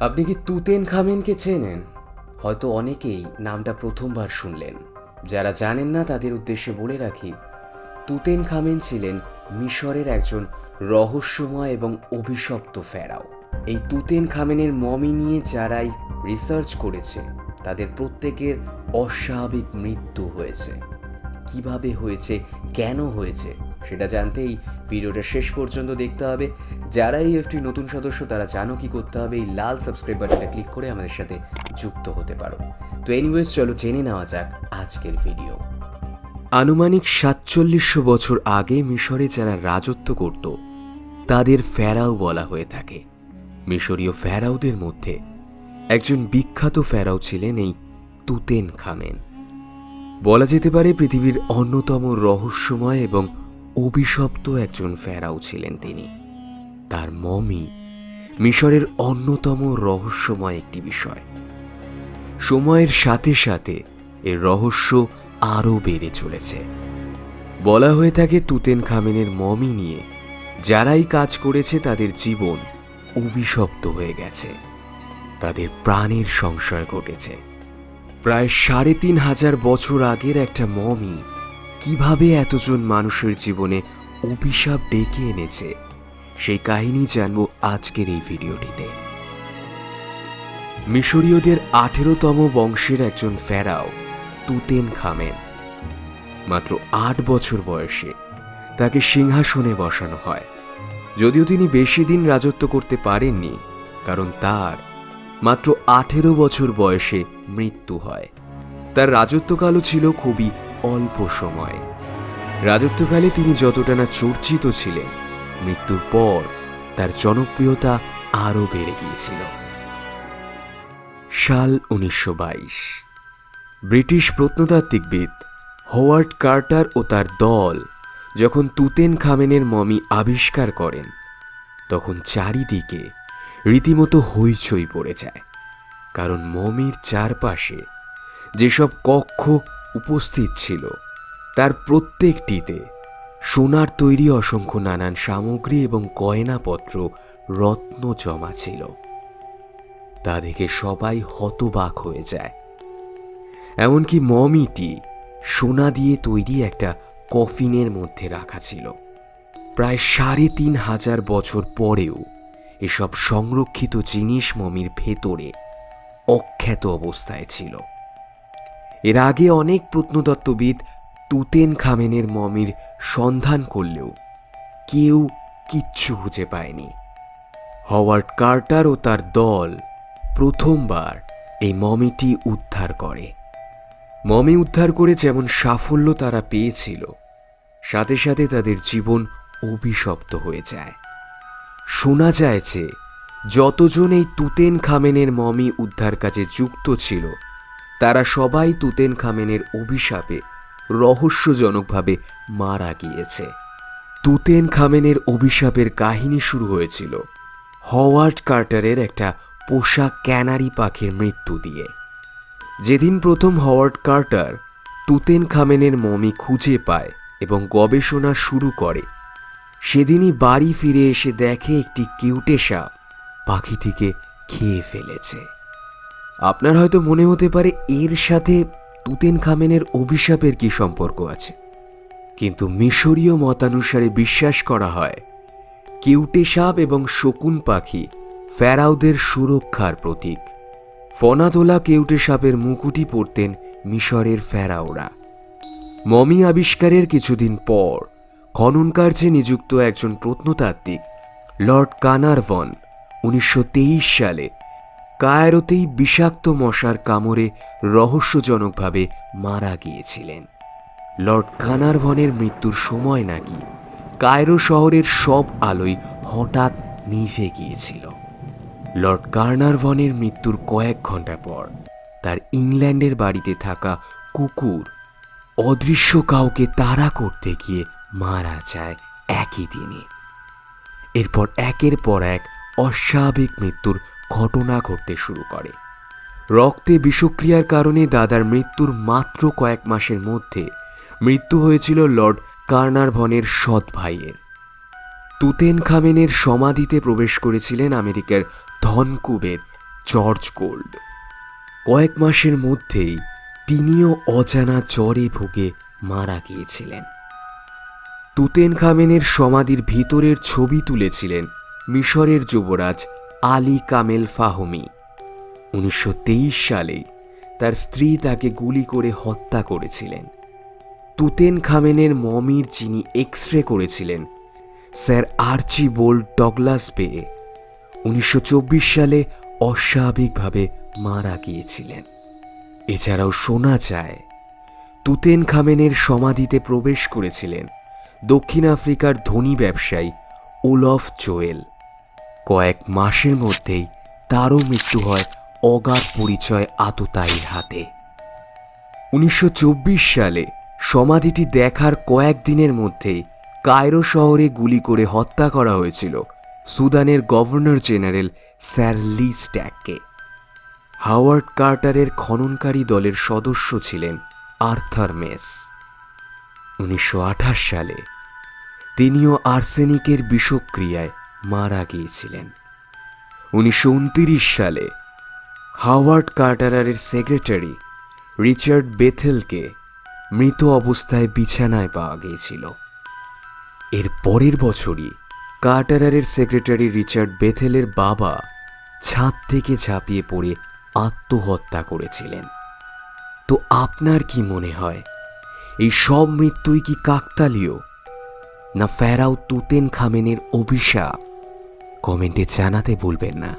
আপনি কি তুতেন খামেনকে চেনেন? হয়তো অনেকেই নামটা প্রথমবার শুনলেন। যারা জানেন না তাদের উদ্দেশ্যে বলে রাখি তুতেন খামেন ছিলেন মিশরের একজন রহস্যময় এবং অভিশপ্ত ফেরাও। এই তুতেন খামেনের মমি নিয়ে যারাই রিসার্চ করেছে, তাদের প্রত্যেকের অস্বাভাবিক মৃত্যু হয়েছে। কীভাবে হয়েছে, কেন হয়েছে সেটা জানতেই ভিডিওটা শেষ পর্যন্ত দেখতে হবে। যারা এই এফটি নতুন সদস্য, তারা জানো কি করতে হবে। এই লাল সাবস্ক্রাইব বাটনটা ক্লিক করে আমাদের সাথে যুক্ত হতে পারো। তো এনিওয়েজ চলো জেনে নেওয়া যাক আজকের ভিডিও আনুমানিক সাতচল্লিশশো বছর আগে মিশরে যারা রাজত্ব করত, তাদের ফেরাও বলা হয়ে থাকে। মিশরীয় ফেরাওদের মধ্যে একজন বিখ্যাত ফেরাও ছিলেন এই তুতেন খামেন বলা যেতে পারে পৃথিবীর অন্যতম রহস্যময় এবং অভিশপ্ত একজন ফেরাও ছিলেন তিনি। তার মমি মিশরের অন্যতম রহস্যময় একটি বিষয়। সময়ের সাথে সাথে এর রহস্য আরও বেড়ে চলেছে। বলা হয়ে থাকে তুতেন খামেনের মমি নিয়ে, যারাই কাজ করেছে তাদের জীবন অভিশপ্ত হয়ে গেছে। তাদের প্রাণের সংশয় ঘটেছে। প্রায় সাড়ে তিন হাজার বছর আগের একটা মমি কীভাবে এতজন মানুষের জীবনে অভিশাপ ডেকে এনেছে? সেই কাহিনী জানব আজকের এই ভিডিওটিতে। মিশরীয়দের আঠেরোতম বংশের একজন ফেরাও তুতেন খামেন মাত্র আট বছর বয়সে তাকে সিংহাসনে বসানো হয়। যদিও তিনি বেশি দিন রাজত্ব করতে পারেননি, কারণ তার মাত্র আঠেরো বছর বয়সে মৃত্যু হয়। তার রাজত্বকালও ছিল খুবই অল্প সময়। রাজত্বকালে তিনি যতটা না চর্চিত ছিলেন, মৃত্যুর পর তার জনপ্রিয়তা আরও বেড়ে গিয়েছিল। সাল উনিশশো ব্রিটিশ প্রত্নতাত্ত্বিকবিদ হোয়ার্ড কার্টার ও তার দল যখন তুতেন খামেনের মমি আবিষ্কার করেন, তখন চারিদিকে রীতিমতো হইচই পড়ে যায়, কারণ মমির চারপাশে যেসব কক্ষ উপস্থিত ছিল। তার প্রত্যেকটিতে সোনার তৈরি অসংখ্য নানান সামগ্রী এবং গয়নাপত্র, রত্ন জমা ছিল। তা দেখে সবাই হতবাক হয়ে যায়। এমনকি মমিটি সোনা দিয়ে তৈরি একটা কফিনের মধ্যে রাখা ছিল। প্রায় সাড়ে তিন হাজার বছর পরেও এসব সংরক্ষিত জিনিস মমির ভেতরে অখ্যাত অবস্থায় ছিল। এর আগে অনেক প্রত্নতত্ত্ববিদ তুতেন খামেনের মমির সন্ধান করলেও কেউ কিচ্ছু খুঁজে পায়নি। হওয়ার্ড কার্টার ও তার দল প্রথমবার এই মমিটি উদ্ধার করে। মমি উদ্ধার করে যেমন সাফল্য তারা পেয়েছিল, সাথে সাথে তাদের জীবন অভিশপ্ত হয়ে যায়। শোনা যায় যে যতজন এই তুতেন খামেনের মমি উদ্ধার কাজে যুক্ত ছিল তারা সবাই তুতেন খামেনের অভিশাপে রহস্যজনকভাবে মারা গিয়েছে। তুতেন খামেনের অভিশাপের কাহিনী শুরু হয়েছিল হওয়ার্ড কার্টারের একটা পোষা ক্যানারি পাখির মৃত্যু দিয়ে। যেদিন প্রথম হওয়ার্ড কার্টার তুতেন খামেনের মমি খুঁজে পায় এবং গবেষণা শুরু করে, সেদিনই বাড়ি ফিরে এসে দেখে একটি কিউটে সাপ পাখিটিকে খেয়ে ফেলেছে। আপনার হয়তো মনে হতে পারে এর সাথে তুতেন খামেনের অভিশাপের কি সম্পর্ক আছে। কিন্তু মিশরীয় মতানুসারে বিশ্বাস করা হয়, কিউটে সাপ এবং শকুন পাখি ফেরাউদের সুরক্ষার প্রতীক। ফনাতোলা কেউটে সাপের মুকুটি পরতেন মিশরের ফেরাওরা। মমি আবিষ্কারের কিছুদিন পর খনন কার্যে নিযুক্ত একজন প্রত্নতাত্ত্বিক, লর্ড কানারভন, উনিশশো তেইশ সালে কায়রোতেই বিষাক্ত মশার কামড়ে রহস্যজনকভাবে মারা গিয়েছিলেন। লর্ড কানারভনের মৃত্যুর সময় নাকি কায়রো শহরের সব আলোই হঠাৎ নিভে গিয়েছিল। লর্ড কার্নারভনের মৃত্যুর কয়েক ঘণ্টা পর তার ইংল্যান্ডের বাড়িতে থাকা কুকুর অদৃশ্য কাউকে তাড়া করতে গিয়ে মারা যায় একই দিনে। এরপর একের পর এক অস্বাভাবিক মৃত্যুর ঘটনা ঘটতে শুরু করে। রক্তে বিষক্রিয়ার কারণে দাদার মৃত্যুর মাত্র কয়েক মাসের মধ্যে মৃত্যু হয়েছিল লর্ড কার্নারভনের সৎ ভাইয়ের। তুতেন খামেনের সমাধিতে প্রবেশ করেছিলেন আমেরিকার ধনকুবের জর্জ গোল্ড। কয়েক মাসের মধ্যেই তিনিও অজানা জ্বরে ভুগে মারা গিয়েছিলেন। তুতেন খামেনের সমাধির ভিতরের ছবি তুলেছিলেন মিশরের যুবরাজ আলী কামেল ফাহমি। উনিশশো সালে তার স্ত্রী তাকে গুলি করে হত্যা করেছিলেন। তুতেন খামেনের মমির যিনি এক্স রে করেছিলেন, স্যার আর্চি বোল্ড ডগলাস পেয়ে উনিশশো চব্বিশ সালে অস্বাভাবিকভাবে মারা গিয়েছিলেন। এছাড়াও শোনা যায় তুতেন খামেনের সমাধিতে প্রবেশ করেছিলেন দক্ষিণ আফ্রিকার ধনী ব্যবসায়ী ওলফ জোয়েল। কয়েক মাসের মধ্যেই তারও মৃত্যু হয় অগাধ পরিচয় আততায়ীর হাতে। উনিশশো চব্বিশ সালে সমাধিটি দেখার কয়েকদিনের মধ্যেই কায়রো শহরে গুলি করে হত্যা করা হয়েছিল সুদানের গভর্নর জেনারেল স্যার লি স্ট্যাককে। হাওয়ার্ড কার্টারের খননকারী দলের সদস্য ছিলেন আর্থার মেস। উনিশশো আঠাশ সালে তিনিও আর্সেনিকের বিষক্রিয়ায় মারা গিয়েছিলেন। উনিশশো সালে হাওয়ার্ড কার্টারারের সেক্রেটারি রিচার্ড বেথেলকে মৃত অবস্থায় বিছানায় পাওয়া গিয়েছিল। এর পরের বছরই কার্টারারের সেক্রেটারি রিচার্ড বেথেলের বাবা ছাদ থেকে ঝাঁপিয়ে পড়ে আত্মহত্যা করেছিলেন। তো আপনার কি মনে হয়, এই সব মৃত্যুই কি কাকতালীয়? না ফেরাও তুতেন খামেনের অভিশাপ। কমেন্টে জানাতে ভুলবেন না।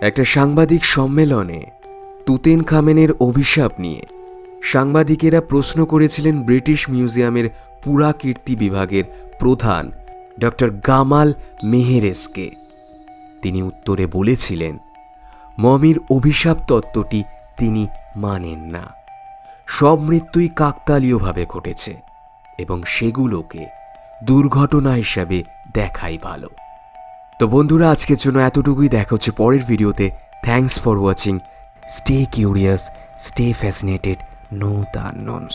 একটা সাংবাদিক সম্মেলনে তুতেন খামেনের অভিশাপ নিয়ে সাংবাদিকেরা প্রশ্ন করেছিলেন ব্রিটিশ মিউজিয়ামের পুরাকীর্তি বিভাগের প্রধান ডক্টর গামাল মেহেরেসকে। তিনি উত্তরে বলেছিলেন, মমির অভিশাপ তত্ত্বটি তিনি মানেন না। সব মৃত্যুই কাকতালীয়ভাবে ঘটেছে এবং সেগুলোকে দুর্ঘটনা হিসাবে দেখাই ভালো। তো বন্ধুরা, আজকের জন্য এতটুকুই। দেখা হচ্ছে পরের ভিডিওতে। Thanks for watching stay curious stay fascinated know the knowns